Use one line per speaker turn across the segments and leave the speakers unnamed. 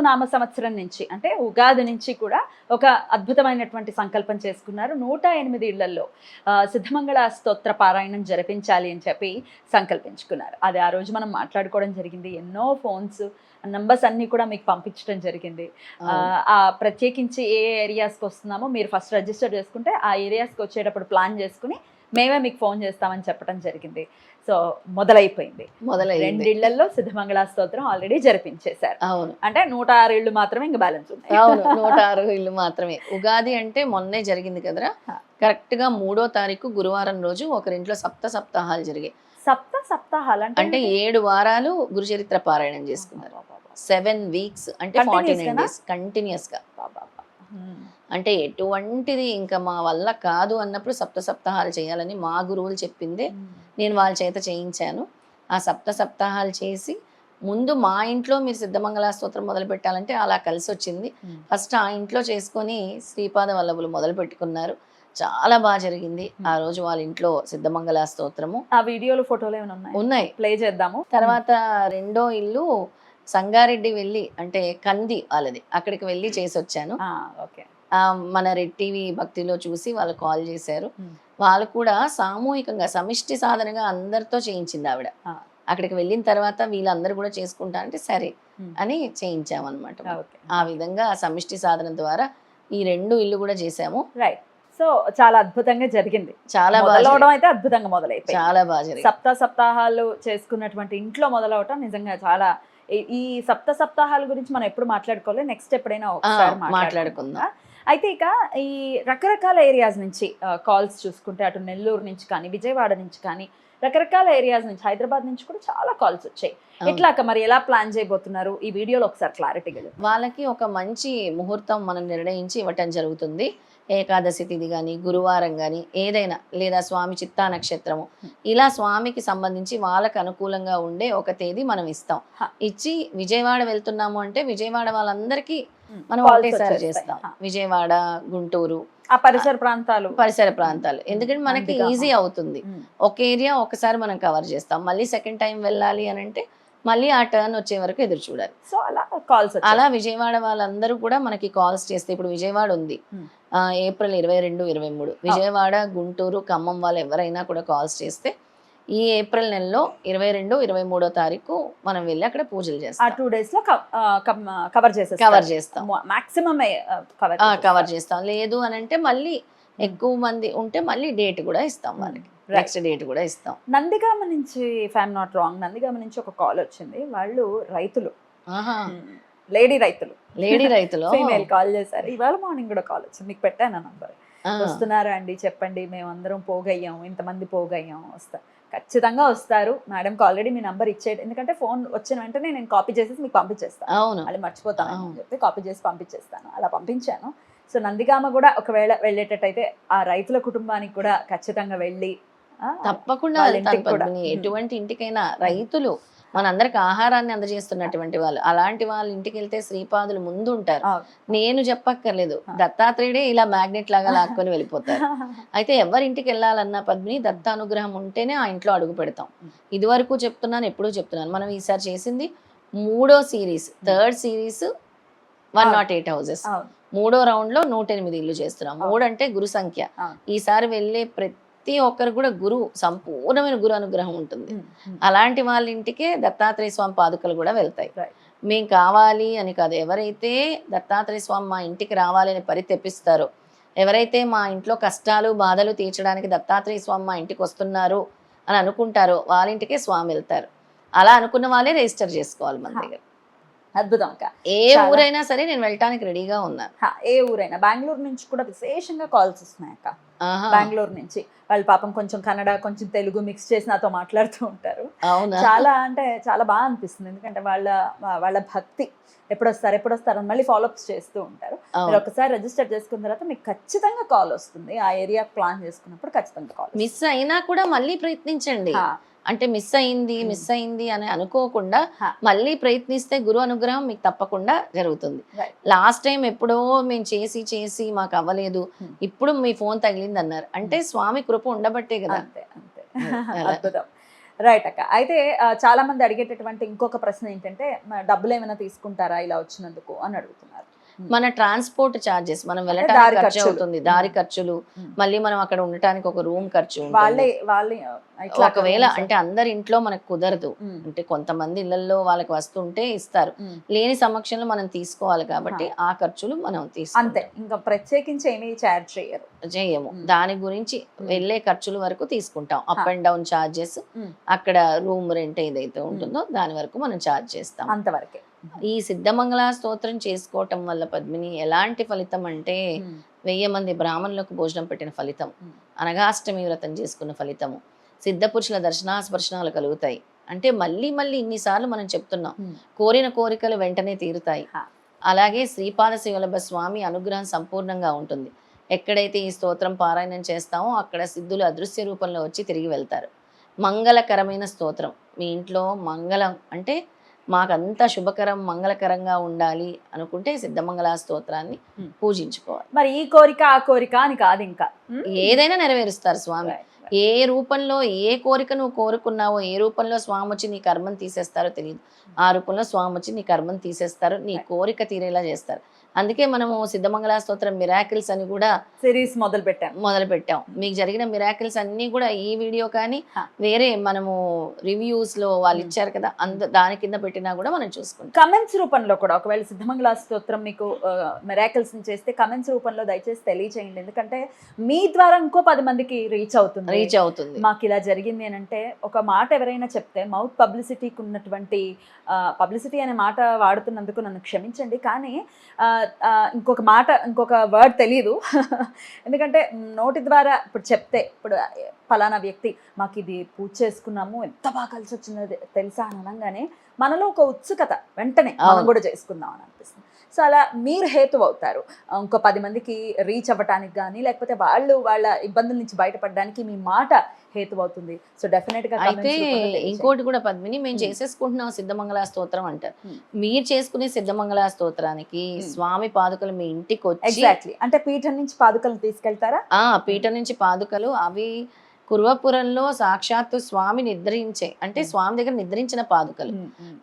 నామ సంవత్సరం నుంచి అంటే ఉగాది నుంచి కూడా ఒక అద్భుతమైనటువంటి సంకల్పం చేసుకున్నారు. నూట ఎనిమిది ఇళ్ళలో సిద్ధమంగళ స్తోత్ర పారాయణం జరిపించాలి అని చెప్పి సంకల్పించుకున్నారు. అది ఆ రోజు మనం మాట్లాడుకోవడం జరిగింది. ఎన్నో ఫోన్స్ నంబర్స్ అన్ని కూడా మీకు పంపించడం జరిగింది. ఆ, ఆ ప్రత్యేకించి ఏ ఏరియాస్కి వస్తున్నామో మీరు ఫస్ట్ రిజిస్టర్ చేసుకుంటే ఆ ఏరియాస్కి వచ్చేటప్పుడు ప్లాన్ చేసుకుని మేమే మీకు ఫోన్ చేస్తామని చెప్పడం జరిగింది. సో మొదలైపోయింది.
మొదలైంది.
రెండిళ్ళలో సిద్ధమంగళ స్తోత్రం ఆల్రెడీ జరిపించేశారు.
అవును.
అంటే నూట ఆరు ఇళ్ళు మాత్రమే ఇంకా బ్యాలెన్స్ ఉన్నాయి.
అవును నూట ఆరు ఇల్లు మాత్రమే. ఉగాది అంటే మొన్నే జరిగింది కదరా. కరెక్ట్గా మూడో తారీఖు గురువారం రోజు ఒకరింట్లో సప్త సప్తాహాలు జరిగాయి.
సప్త సప్తాహాలు అంటే
అంటే ఏడు వారాలు గురుచరిత్ర పారాయణం చేసుకున్నారు. సెవెన్ వీక్స్ అంటే ఫార్టీ నైన్? డేస్
కంటిన్యూస్గా.
అంటే ఎటువంటిది ఇంకా మా వల్ల కాదు అన్నప్పుడు సప్త సప్తాహాలు చేయాలని మా గురువులు చెప్పిందే నేను వాళ్ళ చేత చేయించాను. ఆ సప్త సప్తాహాలు చేసి ముందు మా ఇంట్లో మీరు సిద్ధమంగళ స్తోత్రం మొదలు పెట్టాలంటే అలా కలిసి వచ్చింది. ఫస్ట్ ఆ ఇంట్లో చేసుకొని శ్రీపాద వల్లభులు మొదలు పెట్టుకున్నారు. చాలా బాగా జరిగింది. ఆ రోజు వాళ్ళ ఇంట్లో సిద్ధమంగళ స్తోత్రము.
ఆ వీడియోలు ఫోటోలు ఏమైనా ఉన్నాయి?
ఉన్నాయి.
ప్లే చేద్దాము.
తర్వాత రెండో ఇల్లు సంగారెడ్డి వెళ్ళి అంటే కంది వాళ్ళది. అక్కడికి వెళ్ళి చేసి వచ్చాను
ఓకే.
మన రెడ్ టీవీ భక్తిలో చూసి వాళ్ళు కాల్ చేశారు. వాళ్ళు కూడా సామూహికంగా సమిష్టి సాధనగా అందరితో చేయించింది ఆవిడ. అక్కడికి వెళ్ళిన తర్వాత వీళ్ళందరూ కూడా చేసుకుంటా అంటే సరే. అని చేయించామన్నమాట. ఆ విధంగా సమిష్టి సాధన ద్వారా ఈ రెండు ఇల్లు కూడా చేసాము
రైట్ సో చాలా అద్భుతంగా జరిగింది.
చాలా
మొదలవడం. అయితే అద్భుతంగా మొదలైపోయింది.
చాలా బాగా
సప్త సప్తాహాలు చేసుకున్నటువంటి ఇంట్లో మొదలవటం నిజంగా చాలా ఈ- సప్త సప్తాహాల గురించి మనం ఎప్పుడు మాట్లాడుకోవాలి నెక్స్ట్ ఎప్పుడైనా ఒకసారి
మాట్లాడుకుందాం.
అయితే ఇక ఈ రకరకాల ఏరియాస్ నుంచి కాల్స్ చూసుకుంటే అటు నెల్లూరు నుంచి కానీ విజయవాడ నుంచి కానీ రకరకాల ఏరియాస్ నుంచి హైదరాబాద్ నుంచి కూడా చాలా కాల్స్ వచ్చాయి. అక్క మరి ఎలా ప్లాన్ చేయబోతున్నారు? ఈ వీడియోలో ఒకసారి క్లారిటీగా.
వాళ్ళకి ఒక మంచి ముహూర్తం మనం నిర్ణయించి ఇవ్వటం జరుగుతుంది. ఏకాదశి తిథి కానీ గురువారం కానీ ఏదైనా లేదా స్వామి చిత్తా నక్షత్రము ఇలా స్వామికి సంబంధించి వాళ్ళకి అనుకూలంగా ఉండే ఒక తేదీ మనం ఇస్తాం. ఇచ్చి విజయవాడ వెళ్తున్నాము అంటే విజయవాడ వాళ్ళందరికీ మనం ఒకటేసారి. చేస్తాం. విజయవాడ గుంటూరు
ఆ పరిసర ప్రాంతాలు.
పరిసర ప్రాంతాలు. ఎందుకంటే మనకి. ఈజీ అవుతుంది. ఒక ఏరియా ఒకసారి మనం కవర్ చేస్తాం. మళ్ళీ సెకండ్ టైం వెళ్ళాలి అని అంటే మళ్ళీ ఆ టర్న్ వచ్చే వరకు ఎదురు చూడాలి.
సో అలా కాల్స్
అలా విజయవాడ వాళ్ళందరూ కూడా మనకి కాల్స్ చేస్తే ఇప్పుడు విజయవాడ ఉంది. ఏప్రిల్ ఇరవై రెండు ఇరవై మూడు. విజయవాడ గుంటూరు ఖమ్మం వాళ్ళు ఎవరైనా కూడా కాల్స్ చేస్తే ఈ ఏప్రిల్ నెలలో ఇరవై రెండు ఇరవై మూడో తారీఖు మనం వెళ్ళి అక్కడ పూజలు
ఆ
చేస్తాం.
టూ డేస్లో కవర్ చేసేస్తారు.
కవర్ చేస్తాం.
మాక్సిమం కవర్
కవర్ చేస్తాం. లేదు అని అంటే మళ్ళీ ఎక్కువ మంది ఉంటే మళ్ళీ డేట్ కూడా ఇస్తాం వాళ్ళకి. నెక్స్ట్ డేట్ కూడా ఇస్తాం.
నందిగామ నుంచి ఫ్యామ్ నాట్ రాంగ్ నందిగామ నుంచి ఒక కాల్ వచ్చింది. వాళ్ళు రైతులు. లేడీ రైతులు.
లేడీ రైతులు.
ఫీమేల్ కాల్ చేశారు. ఇవాళ మార్నింగ్ కూడా కాల్ వచ్చింది మీకు పెట్టాను నంబర్ వస్తున్నారా అండి? చెప్పండి. మేమందరం పోగయ్యాం. ఇంతమంది పోగయ్యాం. వస్తా. ఖచ్చితంగా వస్తారు. మేడంకి ఆల్రెడీ మీ నంబర్ ఇచ్చేది ఎందుకంటే ఫోన్ వచ్చిన వెంటనే నేను కాపీ చేసేసి మీకు పంపించేస్తాను
అవును.
మళ్ళీ మర్చిపోతాను అని. చెప్పి కాపీ చేసి పంపించేస్తాను. అలా పంపించాను. సో నందిగామ కూడా ఒకవేళ వెళ్ళేటట్టయితే ఆ రైతుల కుటుంబానికి కూడా ఖచ్చితంగా వెళ్ళి
తప్పకుండా. ఎటువంటి ఇంటికైనా రైతులు మనందరికి ఆహారాన్ని అందజేస్తున్నటువంటి వాళ్ళు అలాంటి వాళ్ళ ఇంటికి వెళ్తే శ్రీపాదులు ముందు ఉంటారు. నేను చెప్పక్కర్లేదు. దత్తాత్రేయుడే ఇలా మ్యాగ్నెట్ లాగా లాక్కొని వెళ్ళిపోతారు అయితే ఎవరి ఇంటికి వెళ్ళాలన్నా పద్మిని దత్తానుగ్రహం ఉంటేనే ఆ ఇంట్లో అడుగు పెడతాం. ఇదివరకు చెప్తున్నాను ఎప్పుడూ చెప్తున్నాను మనం ఈసారి చేసింది మూడో series third series one. Not eight houses
అవును.
మూడో రౌండ్లో నూట ఎనిమిది ఇల్లు చేస్తున్నాం. మూడు అంటే గురు సంఖ్య. ఈసారి వెళ్ళే ప్రతి ఒక్కరు కూడా గురు సంపూర్ణమైన గురు అనుగ్రహం ఉంటుంది. అలాంటి వాళ్ళ ఇంటికే దత్తాత్రేయ స్వామి పాదుకలు కూడా వెళ్తాయి. మేము కావాలి అని కాదు ఎవరైతే దత్తాత్రేయ స్వామి మా ఇంటికి రావాలి అని పరి తెప్పిస్తారో ఎవరైతే మా ఇంట్లో కష్టాలు బాధలు తీర్చడానికి దత్తాత్రేయ స్వామి మా ఇంటికి వస్తున్నారు అని అనుకుంటారో వాళ్ళ ఇంటికే స్వామి వెళ్తారు అలా అనుకున్న వాళ్ళే రిజిస్టర్ చేసుకోవాలి మన. దగ్గర
అద్భుతం అక్క
ఏ. ఊరైనా సరే నేను వెళ్ళటానికి రెడీగా ఉన్నాను
ఏ ఊరైనా బెంగళూరు నుంచి కూడా విశేషంగా కాల్స్ వస్తున్నాయి అక్క బెంగళూరు నుంచి. వాళ్ళు పాపం కొంచెం కన్నడ కొంచెం తెలుగు మిక్స్ చేసి నాతో మాట్లాడుతూ ఉంటారు. చాలా అంటే చాలా బాగా అనిపిస్తుంది. ఎందుకంటే వాళ్ళ వాళ్ళ భక్తి ఎప్పుడు వస్తారు ఎప్పుడు వస్తారు అని మళ్ళీ ఫాలోఅప్స్ చేస్తూ ఉంటారు. మీరు ఒకసారి రిజిస్టర్ చేసుకున్న తర్వాత మీకు ఖచ్చితంగా కాల్ వస్తుంది. ఆ ఏరియా ప్లాన్ చేసుకున్నప్పుడు ఖచ్చితంగా కాల్
మిస్ అయినా కూడా మళ్ళీ ప్రయత్నించండి. అంటే మిస్ అయింది. మిస్ అయింది అని అనుకోకుండా. మళ్ళీ ప్రయత్నిస్తే గురు అనుగ్రహం మీకు తప్పకుండా జరుగుతుంది. లాస్ట్ టైం ఎప్పుడో మేము చేసి చేసి మాకు అవ్వలేదు. ఇప్పుడు మీ ఫోన్ తగిలింది అన్నారు అంటే స్వామి కృప ఉండబట్టే కదా.
అంతే అంతే. రైట్ అక్క. అయితే చాలా మంది అడిగేటటువంటి ఇంకొక ప్రశ్న ఏంటంటే డబ్బులు ఏమైనా తీసుకుంటారా ఇలా వచ్చినందుకు? అని అడుగుతున్నారు.
మన ట్రాన్స్పోర్ట్ చార్జెస్ మనం
దారి
వెళ్ళటానికి ఖర్చు. అవుతుంది దారి
Hmm.
ఖర్చులు
Hmm.
మళ్ళీ మనం అక్కడ ఉండటానికి ఒక రూమ్ ఖర్చు.
వాళ్ళే వాళ్ళే
ఒకవేళ అంటే అందరి ఇంట్లో మనకు కుదరదు అంటే కొంతమంది ఇళ్ళలో వాళ్ళకి వస్తుంటే ఇస్తారు. లేని సమక్షంలో మనం తీసుకోవాలి కాబట్టి ఆ ఖర్చులు మనం
అంతే
తీసుకుంటాం
ఇంకా ప్రత్యేకించి ఏమీ చార్జ్ చేయరు
చేయము. దాని గురించి వెళ్ళే ఖర్చుల వరకు తీసుకుంటాం up. And down charges
hmm.
అక్కడ రూమ్ రెంట్ ఏదైతే ఉంటుందో దాని వరకు మనం చార్జ్ చేస్తాం
అంతవరకే
ఈ సిద్ధమంగళ స్తోత్రం చేసుకోవటం వల్ల పద్మిని ఎలాంటి ఫలితం అంటే వెయ్యి మంది బ్రాహ్మణులకు భోజనం పెట్టిన ఫలితం. అనగాష్టమి వ్రతం చేసుకున్న ఫలితము. సిద్ధపురుషుల దర్శనాస్పర్శనాలు కలుగుతాయి. అంటే మళ్ళీ మళ్ళీ ఇన్నిసార్లు మనం చెప్తున్నాం. కోరిన కోరికలు వెంటనే తీరుతాయి. అలాగే శ్రీపాద శివలభ స్వామి అనుగ్రహం సంపూర్ణంగా ఉంటుంది. ఎక్కడైతే ఈ స్తోత్రం పారాయణం చేస్తామో అక్కడ సిద్ధులు అదృశ్య రూపంలో వచ్చి తిరిగి వెళ్తారు. మంగళకరమైన స్తోత్రం. మీ ఇంట్లో మంగళం అంటే మాకంతా శుభకరం మంగళకరంగా ఉండాలి అనుకుంటే సిద్ధమంగళ స్తోత్రాన్ని. పూజించుకోవాలి
మరి ఈ కోరిక ఆ కోరిక అని కాదు ఇంకా.
ఏదైనా నెరవేరుస్తారు స్వామి. ఏ రూపంలో ఏ కోరిక నువ్వు కోరుకున్నావో ఏ రూపంలో స్వామి వచ్చి నీ కర్మను తీసేస్తారో తెలియదు ఆ రూపంలో స్వామి వచ్చి నీ కర్మను తీసేస్తారు నీ కోరిక తీరేలా చేస్తారు. అందుకే మనము సిద్ధమంగళ స్తోత్రం మిరాకిల్స్ అని కూడా
సిరీస్ మొదలు పెట్టాం
మొదలు పెట్టాం మీకు జరిగిన మిరాకిల్స్ అన్నీ కూడా ఈ వీడియో కానీ. వేరే మనము రివ్యూస్లో వాళ్ళు
Hmm.
ఇచ్చారు కదా అంద దాని కింద పెట్టినా కూడా మనం చూసుకుంటాం.
కమెంట్స్ రూపంలో కూడా ఒకవేళ సిద్ధమంగళ స్తోత్రం మీకు మెరాకిల్స్ని చేస్తే కమెంట్స్ రూపంలో దయచేసి తెలియచేయండి. ఎందుకంటే మీ ద్వారా ఇంకో పది మందికి రీచ్ అవుతుంది.
రీచ్ అవుతుంది.
మాకు ఇలా జరిగింది అని అంటే ఒక మాట ఎవరైనా చెప్తే మౌత్ పబ్లిసిటీకి ఉన్నటువంటి పబ్లిసిటీ అనే మాట వాడుతున్నందుకు నన్ను క్షమించండి. కానీ ఇంకొక మాట ఇంకొక వర్డ్ తెలియదు ఎందుకంటే నోటి ద్వారా ఇప్పుడు చెప్తే ఇప్పుడు ఫలానా వ్యక్తి మాకు ఇది పూజ చేసుకున్నాము ఎంత బాగా కలిసి వచ్చిందో తెలుసా అని అనగానే మనలో ఒక ఉత్సుకత వెంటనే మనం. కూడా చేసుకుందాం అని అనిపిస్తుంది. సో అలా మీరు హేతు అవుతారు ఇంకో పది మందికి రీచ్ అవ్వటానికి కానీ లేకపోతే వాళ్ళు వాళ్ళ ఇబ్బందుల నుంచి బయటపడడానికి మీ మాట హేతు అవుతుంది సో డెఫినెట్గా
అయితే. ఇంకోటి కూడా పద్మిని మేము. చేసేసుకుంటున్నాం సిద్ధమంగళ స్తోత్రం అంటారు. మీరు చేసుకునే సిద్ధమంగళ స్తోత్రానికి. స్వామి పాదుకలు మీ ఇంటికి వచ్చి
ఎగ్జాక్ట్లీ అంటే పీఠం నుంచి పాదుకలను తీసుకెళ్తారా
పీఠ నుంచి పాదుకలు అవి కురువపురంలో సాక్షాత్తు స్వామి నిద్రించే అంటే. స్వామి దగ్గర నిద్రించిన పాదుకలు.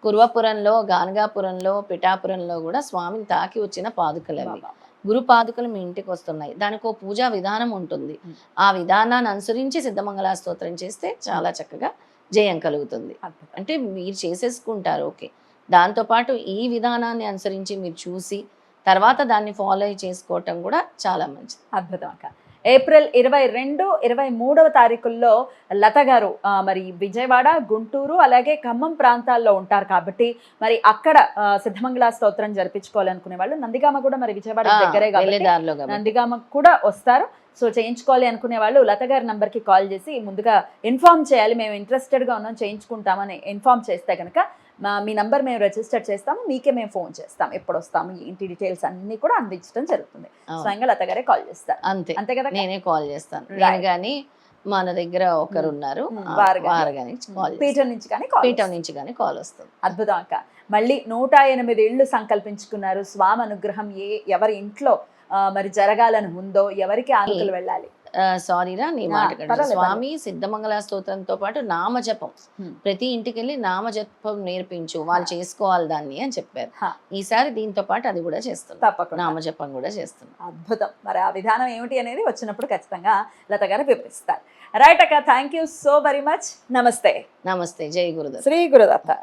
కురువపురంలో గానగాపురంలో పిఠాపురంలో కూడా స్వామిని తాకి వచ్చిన పాదుకలు అవి. గురు పాదుకలు మీ ఇంటికి వస్తున్నాయి. దానికి ఒక పూజా విధానం ఉంటుంది. ఆ విధానాన్ని అనుసరించి సిద్ధమంగళ స్తోత్రం చేస్తే చాలా చక్కగా జయం కలుగుతుంది. అంటే మీరు చేసేసుకుంటారు ఓకే. దాంతోపాటు ఈ విధానాన్ని అనుసరించి మీరు చూసి తర్వాత దాన్ని ఫాలో చేసుకోవటం కూడా చాలా మంచిది.
అద్భుతం అక్క. ఏప్రిల్ ఇరవై రెండు ఇరవై మూడవ తారీఖుల్లో లత గారు మరి విజయవాడ గుంటూరు అలాగే ఖమ్మం ప్రాంతాల్లో ఉంటారు కాబట్టి మరి అక్కడ సిద్ధమంగళ స్తోత్రం జరిపించుకోవాలనుకునే వాళ్ళు నందిగామ కూడా మరి విజయవాడ దగ్గరే కాబట్టి నందిగామ కూడా వస్తారు. సో చేయించుకోవాలి అనుకునే వాళ్ళు లత గారి నంబర్కి కాల్ చేసి ముందుగా ఇన్ఫామ్ చేయాలి. మేము ఇంట్రెస్టెడ్గా ఉన్నాం చేయించుకుంటామని ఇన్ఫామ్ చేస్తే కనుక మా మీ నంబర్ మేము రిజిస్టర్ చేస్తాము మీకే మేము ఫోన్ చేస్తాం ఎప్పుడు వస్తాము ఇంటి డీటెయిల్స్ అన్ని కూడా అందించడం జరుగుతుంది. స్వయంగా లత గారే కాల్ చేస్తారు.
అంతే.
అంతే కదా?
నేనే కాల్ చేస్తాను. కానీ మన దగ్గర ఒకరు ఉన్నారు.
పీఠం నుంచి కానీ
పీఠం నుంచి కానీ కాల్ వస్తుంది.
అద్భుతం అక్క మళ్ళీ నూట ఎనిమిది ఇళ్ళు సంకల్పించుకున్నారు. స్వామి అనుగ్రహం ఏ ఎవరి ఇంట్లో మరి జరగాలని ఉందో ఎవరికి ఆనుకలు వెళ్ళాలి
సారీరా నీ మాట స్వామి సిద్ధమంగళ స్తోత్రంతో పాటు నామజపం. ప్రతి ఇంటికి వెళ్ళి నామజపం నేర్పించు వాళ్ళు చేసుకోవాలి దాన్ని అని చెప్పారు. ఈసారి దీంతో పాటు అది కూడా చేస్తున్నాం.
తప్పకుండా.
నామజపం కూడా చేస్తున్నాం.
అద్భుతం. మరి ఆ విధానం ఏమిటి అనేది వచ్చినప్పుడు ఖచ్చితంగా లత గారు వివరిస్తారు. రైట్ అక్క thank you so very much నమస్తే.
నమస్తే. జై గురుదత్
శ్రీ గురుదత్త.